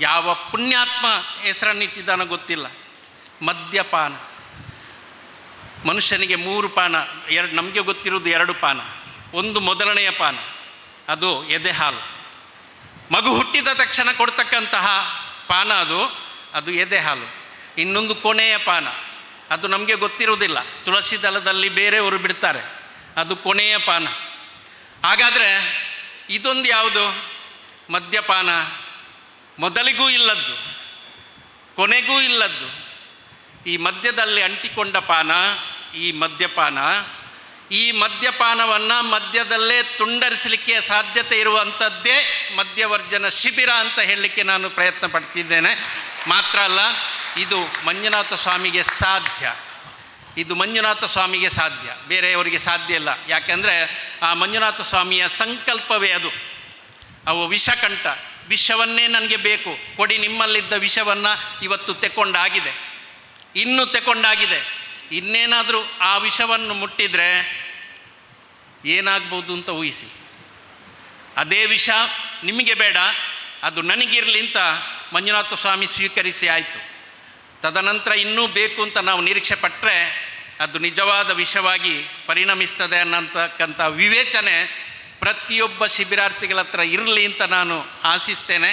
ಯಾವ ಪುಣ್ಯಾತ್ಮ ಹೆಸರನ್ನಿಟ್ಟಿದ್ದಾನೋ ಗೊತ್ತಿಲ್ಲ. ಮದ್ಯಪಾನ. ಮನುಷ್ಯನಿಗೆ ಮೂರು ಪಾನ, ಎರಡು ನಮಗೆ ಗೊತ್ತಿರೋದು ಎರಡು ಪಾನ. ಒಂದು ಮೊದಲನೆಯ ಪಾನ, ಅದು ಎದೆ ಹಾಲು. ಮಗು ಹುಟ್ಟಿದ ತಕ್ಷಣ ಕೊಡ್ತಕ್ಕಂತಹ ಪಾನ ಅದು ಅದು ಎದೆ ಹಾಲು. ಇನ್ನೊಂದು ಕೊನೆಯ ಪಾನ, ಅದು ನಮಗೆ ಗೊತ್ತಿರುವುದಿಲ್ಲ. ತುಳಸಿ ದಳದಲ್ಲಿ ಬೇರೆಯವರು ಬಿಡ್ತಾರೆ, ಅದು ಕೊನೆಯ ಪಾನ. ಹಾಗಾದರೆ ಇದೊಂದು ಯಾವುದು? ಮದ್ಯಪಾನ. ಮೊದಲಿಗೂ ಇಲ್ಲದ್ದು, ಕೊನೆಗೂ ಇಲ್ಲದ್ದು. ಈ ಮದ್ಯದಲ್ಲಿ ಅಂಟಿಕೊಂಡ ಪಾನ, ಈ ಮದ್ಯಪಾನ, ಈ ಮದ್ಯಪಾನವನ್ನು ಮದ್ಯದಲ್ಲೇ ತುಂಡರಿಸಲಿಕ್ಕೆ ಸಾಧ್ಯತೆ ಇರುವಂಥದ್ದೇ ಮದ್ಯವರ್ಜನ ಶಿಬಿರ ಅಂತ ಹೇಳಲಿಕ್ಕೆ ನಾನು ಪ್ರಯತ್ನ ಪಡ್ತಿದ್ದೇನೆ. ಮಾತ್ರ ಅಲ್ಲ, ಇದು ಮಂಜುನಾಥ ಸ್ವಾಮಿಗೆ ಸಾಧ್ಯ. ಇದು ಮಂಜುನಾಥ ಸ್ವಾಮಿಗೆ ಸಾಧ್ಯ. ಬೇರೆಯವರಿಗೆ ಸಾಧ್ಯ ಇಲ್ಲ. ಯಾಕೆಂದರೆ ಆ ಮಂಜುನಾಥ ಸ್ವಾಮಿಯ ಸಂಕಲ್ಪವೇ ಅದು. ಅವು ವಿಷಕಂಠ. ವಿಷವನ್ನೇ ನನಗೆ ಬೇಕು. ಕೊಡಿ ನಿಮ್ಮಲ್ಲಿದ್ದ ವಿಷವನ್ನು ಇವತ್ತು ತೆಕ್ಕೊಂಡಾಗಿದೆ ಇನ್ನೂ ತೆಕ್ಕೊಂಡಾಗಿದೆ ಇನ್ನೇನಾದರೂ ಆ ವಿಷವನ್ನು ಮುಟ್ಟಿದರೆ ಏನಾಗ್ಬೋದು ಅಂತ ಊಹಿಸಿ. ಅದೇ ವಿಷ ನಿಮಗೆ ಬೇಡ, ಅದು ನನಗಿರಲಿ ಅಂತ ಮಂಜುನಾಥ ಸ್ವಾಮಿ ಸ್ವೀಕರಿಸಿ ಆಯಿತು. ತದನಂತರ ಇನ್ನೂ ಬೇಕು ಅಂತ ನಾವು ನಿರೀಕ್ಷೆ ಪಟ್ಟರೆ ಅದು ನಿಜವಾದ ವಿಷವಾಗಿ ಪರಿಣಮಿಸ್ತದೆ ಅನ್ನೋಂತಕ್ಕಂಥ ವಿವೇಚನೆ ಪ್ರತಿಯೊಬ್ಬ ಶಿಬಿರಾರ್ಥಿಗಳ ಹತ್ರ ಇರಲಿ ಅಂತ ನಾನು ಆಶಿಸ್ತೇನೆ.